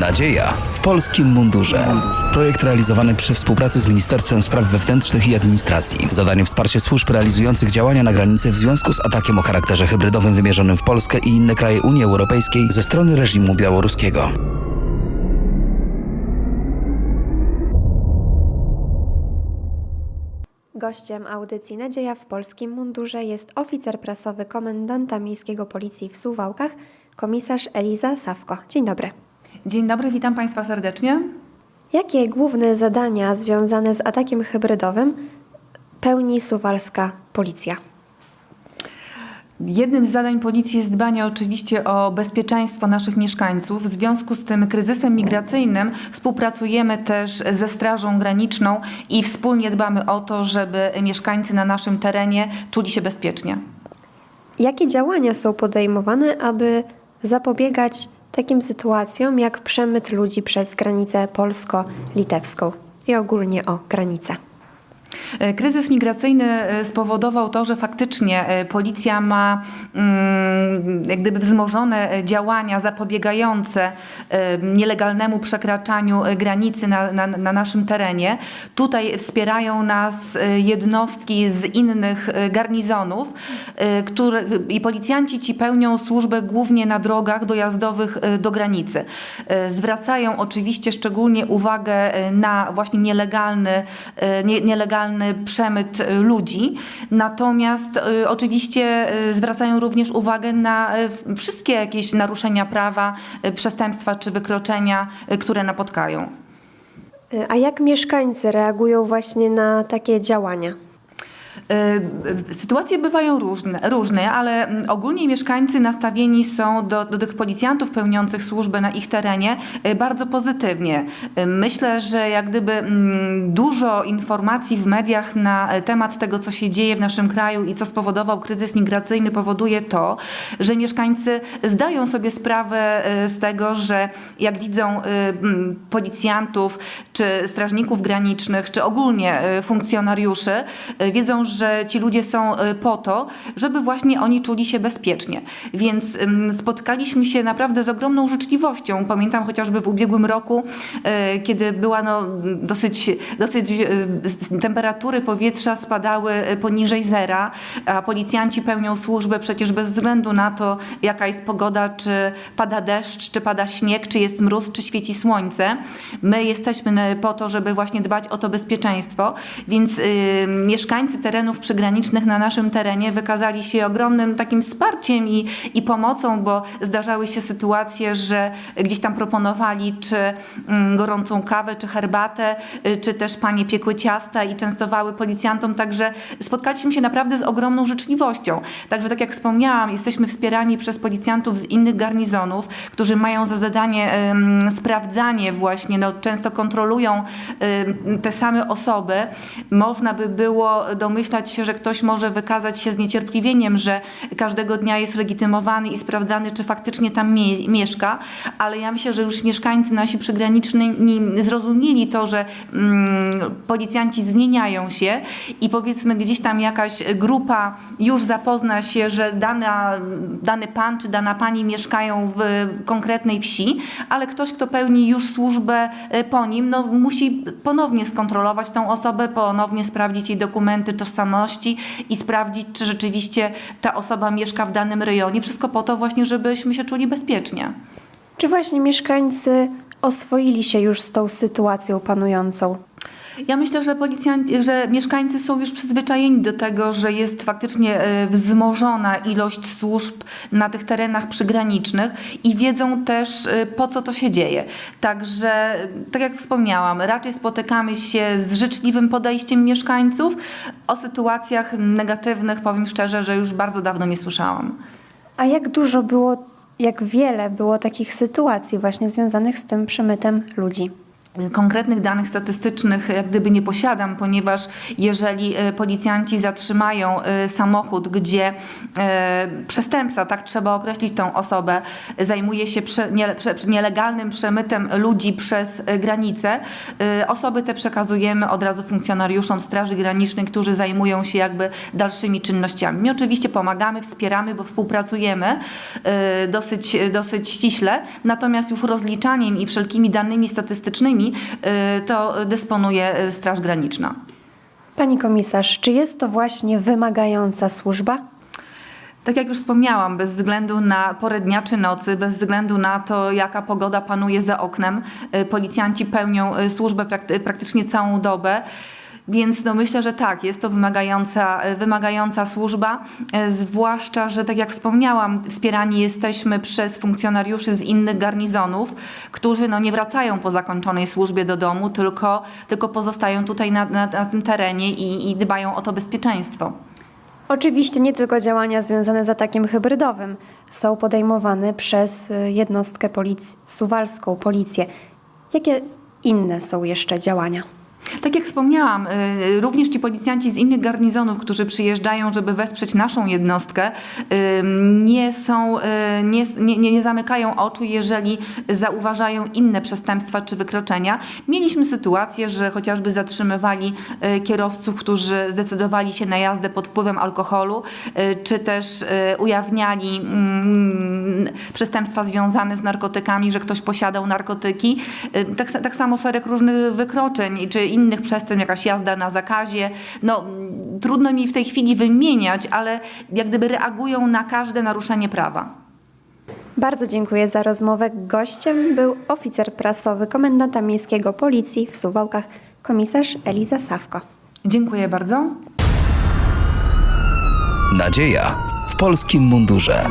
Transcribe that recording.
Nadzieja w polskim mundurze. Projekt realizowany przy współpracy z Ministerstwem Spraw Wewnętrznych i Administracji. Zadanie wsparcie służb realizujących działania na granicy w związku z atakiem o charakterze hybrydowym wymierzonym w Polskę i inne kraje Unii Europejskiej ze strony reżimu białoruskiego. Gościem audycji Nadzieja w polskim mundurze jest oficer prasowy komendanta miejskiego policji w Suwałkach, komisarz Eliza Sawko. Dzień dobry. Dzień dobry, witam Państwa serdecznie. Jakie główne zadania związane z atakiem hybrydowym pełni suwalska policja? Jednym z zadań policji jest dbanie oczywiście o bezpieczeństwo naszych mieszkańców. W związku z tym kryzysem migracyjnym współpracujemy też ze Strażą Graniczną i wspólnie dbamy o to, żeby mieszkańcy na naszym terenie czuli się bezpiecznie. Jakie działania są podejmowane, aby zapobiegać takim sytuacjom jak przemyt ludzi przez granicę polsko-litewską i ogólnie o granicę? E, Kryzys migracyjny e, spowodował to, że faktycznie e, policja ma mm, jak gdyby wzmożone działania zapobiegające nielegalnemu przekraczaniu granicy na, na, na naszym terenie. Tutaj wspierają nas jednostki z innych garnizonów które, i policjanci ci pełnią służbę głównie na drogach dojazdowych do granicy. Zwracają oczywiście szczególnie uwagę na właśnie nielegalny, nie, nielegalny przemyt e, ludzi. Natomiast e, oczywiście e, zwracają również uwagę na wszystkie jakieś naruszenia prawa, przestępstwa czy wykroczenia, które napotkają. A jak mieszkańcy reagują właśnie na takie działania? Y, Sytuacje bywają różne, różne, ale mm, ogólnie mieszkańcy nastawieni są do, do tych policjantów pełniących służbę na ich terenie y, bardzo pozytywnie. Y, Myślę, że jak gdyby mm, dużo informacji w mediach na temat tego, co się dzieje w naszym kraju i co spowodował kryzys migracyjny, powoduje to, że mieszkańcy zdają sobie sprawę z tego, że jak widzą mm, policjantów, czy strażników granicznych, czy ogólnie funkcjonariuszy, y, że ci ludzie są y, po to, żeby właśnie oni czuli się bezpiecznie. Więc spotkaliśmy się naprawdę z ogromną życzliwością. Pamiętam chociażby w ubiegłym roku, y, kiedy była no, dosyć, dosyć y, temperatury powietrza spadały poniżej zera, a policjanci pełnią służbę przecież bez względu na to, jaka jest pogoda, czy pada deszcz, czy pada śnieg, czy jest mróz, czy świeci słońce. My jesteśmy po to, żeby właśnie dbać o to bezpieczeństwo, więc mieszkańcy terenów przygranicznych na naszym terenie wykazali się ogromnym takim wsparciem i, i pomocą, bo zdarzały się sytuacje, że gdzieś tam proponowali czy mm, gorącą kawę, czy herbatę, y, czy też panie piekły ciasta i częstowały policjantom, także spotkaliśmy się naprawdę z ogromną życzliwością. Także tak jak wspomniałam, jesteśmy wspierani przez policjantów z innych garnizonów, którzy mają za zadanie sprawdzanie właśnie, no, często kontrolują te same osoby. Można by było domyślać się, że ktoś może wykazać się zniecierpliwieniem, że każdego dnia jest legitymowany i sprawdzany, czy faktycznie tam mie- mieszka, ale ja myślę, że już mieszkańcy nasi przygraniczni zrozumieli to, że mm, policjanci zmieniają się i powiedzmy gdzieś tam jakaś grupa już zapozna się, że dana, dany pan czy dana pani mieszkają w konkretnej wsi, ale ktoś, kto pełni już służbę e, po nim, no, musi ponownie skontrolować tą osobę, ponownie sprawdzić jej dokumenty tożsamości i sprawdzić, czy rzeczywiście ta osoba mieszka w danym rejonie. Wszystko po to właśnie, żebyśmy się czuli bezpiecznie. Czy właśnie mieszkańcy oswoili się już z tą sytuacją panującą? Ja myślę, że policjanci, że mieszkańcy są już przyzwyczajeni do tego, że jest faktycznie e, wzmożona ilość służb na tych terenach przygranicznych i wiedzą też e, po co to się dzieje. Także, tak jak wspomniałam, raczej spotykamy się z życzliwym podejściem mieszkańców. O sytuacjach negatywnych powiem szczerze, że już bardzo dawno nie słyszałam. A jak dużo było, jak wiele było takich sytuacji właśnie związanych z tym przemytem ludzi? Konkretnych danych statystycznych jak gdyby nie posiadam, ponieważ jeżeli e, policjanci zatrzymają e, samochód, gdzie e, przestępca, tak trzeba określić tą osobę, zajmuje się nielegalnym przemytem ludzi przez granicę, osoby te przekazujemy od razu funkcjonariuszom Straży Granicznej, którzy zajmują się jakby dalszymi czynnościami. My oczywiście pomagamy, wspieramy, bo współpracujemy dosyć, dosyć ściśle, natomiast już rozliczaniem i wszelkimi danymi statystycznymi y, to dysponuje y, Straż Graniczna. Pani komisarz, czy jest to właśnie wymagająca służba? Tak jak już wspomniałam, bez względu na porę dnia czy nocy, bez względu na to, jaka pogoda panuje za oknem, y, policjanci pełnią służbę prakty- praktycznie całą dobę. Więc no myślę, że tak, jest to wymagająca, y, wymagająca służba, y, zwłaszcza, że tak jak wspomniałam, wspierani jesteśmy przez funkcjonariuszy z innych garnizonów, którzy no nie wracają po zakończonej służbie do domu, tylko, tylko pozostają tutaj na, na, na tym terenie i, i dbają o to bezpieczeństwo. Oczywiście nie tylko działania związane z atakiem hybrydowym są podejmowane przez y, jednostkę policji, suwalską policję. Jakie inne są jeszcze działania? Tak jak wspomniałam, y, również ci policjanci z innych garnizonów, którzy przyjeżdżają, żeby wesprzeć naszą jednostkę, y, nie są, y, nie, nie, nie zamykają oczu, jeżeli zauważają inne przestępstwa czy wykroczenia. Mieliśmy sytuację, że chociażby zatrzymywali kierowców, którzy zdecydowali się na jazdę pod wpływem alkoholu, czy też ujawniali mm, przestępstwa związane z narkotykami, że ktoś posiadał narkotyki. Tak, tak samo szereg różnych wykroczeń, czy innych przestępstw, jakaś jazda na zakazie. No, trudno mi w tej chwili wymieniać, ale jak gdyby reagują na każde naruszenie prawa. Bardzo dziękuję za rozmowę. Gościem był oficer prasowy komendanta miejskiego policji w Suwałkach, komisarz Eliza Sawko. Dziękuję bardzo. Nadzieja w polskim mundurze.